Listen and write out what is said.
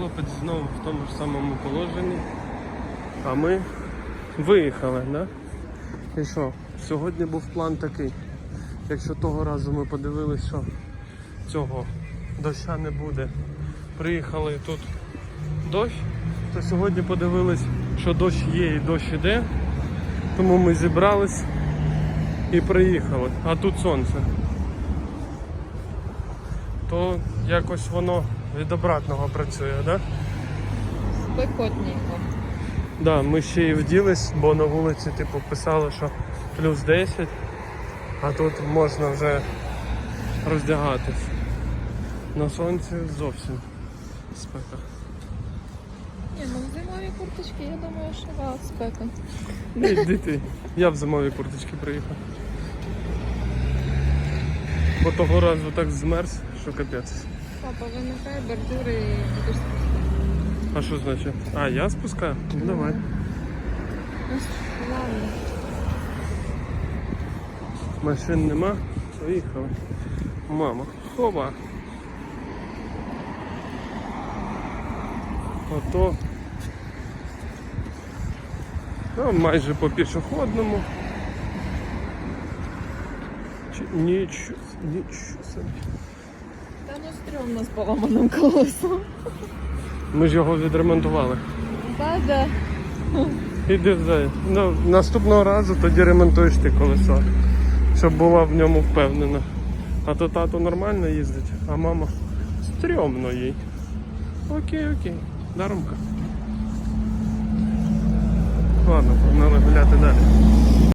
хлопець знову в тому ж самому положенні. А ми виїхали, да? І що? Сьогодні був план такий. Якщо того разу ми подивилися, що цього доща не буде. Приїхали тут дощ, то сьогодні подивились, що дощ є і дощ іде. Тому ми зібрались і приїхали. А тут сонце. То якось воно від обратного працює, так? Да? Спекотненько. Да, ми ще й вділись, бо на вулиці типу писали, що плюс 10, а тут можна вже роздягатись. На сонці зовсім спека. Ні, ну в зимові курточки, я думаю, що да, спека. Іди ти. Я в зимовій курточці приїхав. Бо того разу так змерз, що капець. Папа, вимикай бордюри і будеш спускати. А що значить? А, я спускаю? Ну давай. Ладно. Машин нема, поїхали. Мама, хоба. Ото. Ну, майже по пішохідному. Нічого, нічого собі. Та ну стрьомно з поламаним колесом. Ми ж його відремонтували. Да-да. Іди взагалі. Ну, наступного разу тоді ремонтуєш ти колесо, щоб була в ньому впевнена. А то тато нормально їздить, а мама стрьомно їй. Окей, окей, даромка. Ладно, погнали гуляти далі.